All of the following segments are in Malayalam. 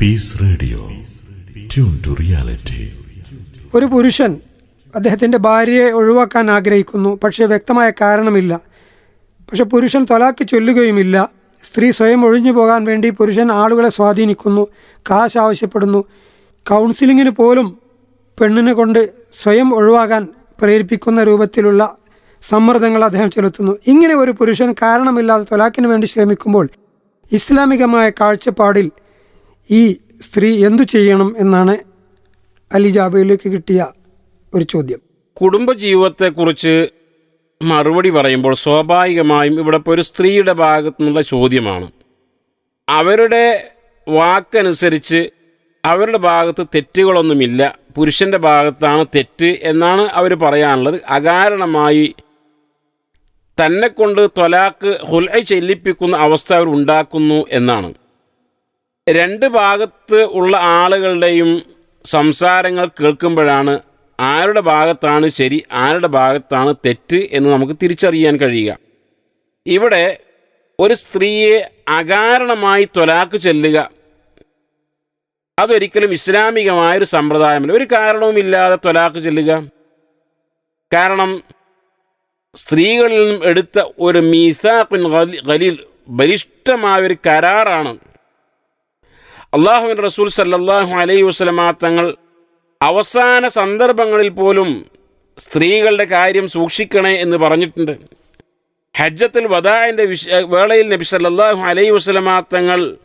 Peace Radio tune to reality ഒരു പുരുഷൻ അദ്ദേഹത്തിന്റെ ഭാര്യയെ ഒഴിവാക്കാൻ ആഗ്രഹിക്കുന്നു. പക്ഷേ വ്യക്തമായ കാരണമില്ല. പക്ഷെ പുരുഷൻ തൊലാക്ക് ചൊല്ലുകയുമില്ല. സ്ത്രീ സ്വയം ഒഴിഞ്ഞു പോകാൻ വേണ്ടി പുരുഷൻ ആളുകളെ സ്വാധീനിക്കുന്നു. കാശ് ആവശ്യപ്പെടുന്നു. കൗൺസിലിങ്ങിന് പോലും പെണ്ണിനെ കൊണ്ട് സ്വയം ഒഴിവാകാൻ പ്രേരിപ്പിക്കുന്ന രൂപത്തിലുള്ള സമ്മർദ്ദങ്ങൾ അദ്ദേഹം ചെലുത്തുന്നു. ഇങ്ങനെ ഒരു പുരുഷൻ കാരണമില്ലാതെ തൊലാക്കിന് വേണ്ടി ശ്രമിക്കുമ്പോൾ ഇസ്ലാമികമായ കാഴ്ചപ്പാടിൽ ഈ സ്ത്രീ എന്തു ചെയ്യണം എന്നാണ് അലി ജാബയിലേക്ക് കിട്ടിയ ഒരു ചോദ്യം. കുടുംബജീവിതത്തെക്കുറിച്ച് മറുപടി പറയുമ്പോൾ സ്വാഭാവികമായും ഇവിടെ ഒരു സ്ത്രീയുടെ ഭാഗത്തു നിന്നുള്ള ചോദ്യമാണ്. അവരുടെ വാക്കനുസരിച്ച് അവരുടെ ഭാഗത്ത് തെറ്റുകളൊന്നുമില്ല പുരുഷന്റെ ഭാഗത്താണ് തെറ്റ് എന്നാണ് അവർ പറയാനുള്ളത്. അകാരണമായി തന്നെ കൊണ്ട് തൊലാക്ക് ഹുൽഐ ചെല്ലിപ്പിക്കുന്ന അവസ്ഥ അവർ ഉണ്ടാക്കുന്നു എന്നാണ്. രണ്ട് ഭാഗത്ത് ഉള്ള ആളുകളുടെയും സംസാരങ്ങൾ കേൾക്കുമ്പോഴാണ് ആരുടെ ഭാഗത്താണ് ശരി ആരുടെ ഭാഗത്താണ് തെറ്റ് എന്ന് നമുക്ക് തിരിച്ചറിയാൻ കഴിയുക. ഇവിടെ ഒരു സ്ത്രീയെ അകാരണമായി തൊലാക്ക് ചെല്ലുക അതൊരിക്കലും ഇസ്ലാമികമായൊരു സമ്പ്രദായമല്ല. ഒരു കാരണവുമില്ലാതെ തൊലാക്ക് ചെല്ലുക. കാരണം സ്ത്രീകളിൽ നിന്നും എടുത്ത ഒരു മീസാഖുൻ ഖലീൽ ബലിഷ്ഠമായ ഒരു കരാറാണ്. അള്ളാഹുവിൻ റസൂൽ സല്ലാഹു അലൈഹി വസല്ലമ തങ്ങൾ അവസാന സന്ദർഭങ്ങളിൽ പോലും സ്ത്രീകളുടെ കാര്യം സൂക്ഷിക്കണേ എന്ന് പറഞ്ഞിട്ടുണ്ട്. ഹജ്ജത്തിൽ വദാഇന്റെ വിഷ വേളയിൽ നബി സല്ലാഹു അലൈഹി വസല്ലമ തങ്ങൾ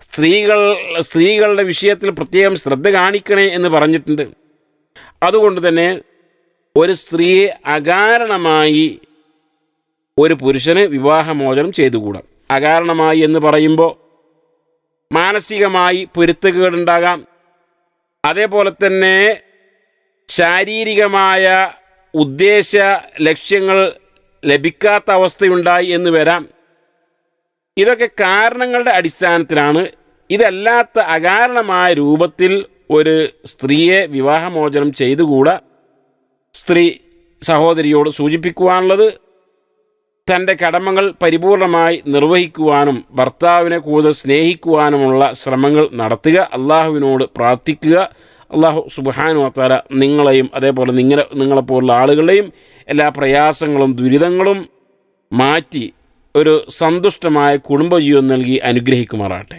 സ്ത്രീകൾ സ്ത്രീകളുടെ വിഷയത്തിൽ പ്രത്യേകം ശ്രദ്ധ കാണിക്കണേ എന്ന് പറഞ്ഞിട്ടുണ്ട്. അതുകൊണ്ട് തന്നെ ഒരു സ്ത്രീയെ അകാരണമായി ഒരു പുരുഷന് വിവാഹമോചനം ചെയ്തുകൂടാം. അകാരണമായി എന്ന് പറയുമ്പോൾ മാനസികമായി പൊരുത്തക്കേടുണ്ടാകാം. അതേപോലെ തന്നെ ശാരീരികമായ ഉദ്ദേശ ലക്ഷ്യങ്ങൾ ലഭിക്കാത്ത അവസ്ഥയുണ്ടായി എന്ന് വരാം. ഇതൊക്കെ കാരണങ്ങളുടെ അടിസ്ഥാനത്തിലാണ്. ഇതല്ലാത്ത അകാരണമായ രൂപത്തിൽ ഒരു സ്ത്രീയെ വിവാഹമോചനം ചെയ്തുകൂടാ. സ്ത്രീ സഹോദരിയോട് സൂചിപ്പിക്കുവാനുള്ളത് തന്റെ കടമകൾ പരിപൂർണമായി നിർവഹിക്കുവാനും ഭർത്താവിനെ കൂടുതൽ സ്നേഹിക്കുവാനുമുള്ള ശ്രമങ്ങൾ നടത്തുക അള്ളാഹുവിനോട് പ്രാർത്ഥിക്കുക. അള്ളാഹു സുബാനു വത്താല നിങ്ങളെയും അതേപോലെ നിങ്ങളെ നിങ്ങളെപ്പോലുള്ള ആളുകളെയും എല്ലാ പ്രയാസങ്ങളും ദുരിതങ്ങളും മാറ്റി ഒരു സന്തുഷ്ടമായ കുടുംബജീവിതം നൽകി അനുഗ്രഹിക്കുമാറാട്ടെ